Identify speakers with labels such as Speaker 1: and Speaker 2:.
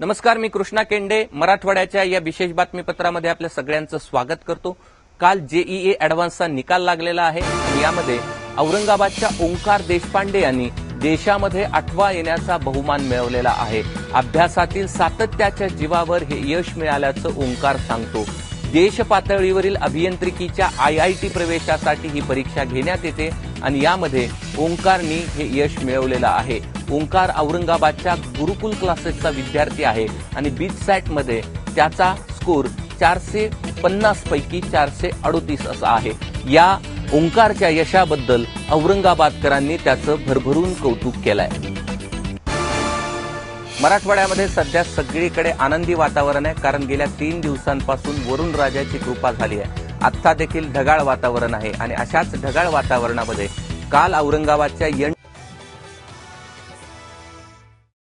Speaker 1: नमस्कार मी कृष्णा केंडे. मराठवाड्याच्या या विशेष बातमीपत्रामध्ये आपल्या सगळ्यांचं स्वागत करतो. काल जेईए अॅडव्हान्सचा निकाल लागलेला आहे आणि यामध्ये औरंगाबादच्या ओंकार देशपांडे यांनी देशामध्ये आठवा येण्याचा बहुमान मिळवलेला आहे. अभ्यासातील सातत्याच्या जीवावर हे यश मिळाल्याचं ओंकार सांगतो. देश पातळीवरील अभियांत्रिकीच्या आय आय टी प्रवेशासाठी ही परीक्षा घेण्यात येते आणि यामध्ये ओंकारनी हे यश मिळवलेलं आहे. ओंकार औरंगाबादच्या गुरुकुल क्लासेसचा विद्यार्थी आहे आणि बीच सॅटमध्ये त्याचा स्कोर चारशे पन्नास पैकी चारशे अडोतीस असा आहे. या ओंकारच्या यशाबद्दल औरंगाबादकरांनी त्याचं भरभरून कौतुक केलंय. मराठवाड्यामध्ये सध्या सगळीकडे आनंदी वातावरण आहे कारण गेल्या तीन दिवसांपासून वरुण राजाची कृपा झाली आहे. आत्ता देखील ढगाळ वातावरण आहे आणि अशाच ढगाळ वातावरणामध्ये काल औरंगाबादच्या एन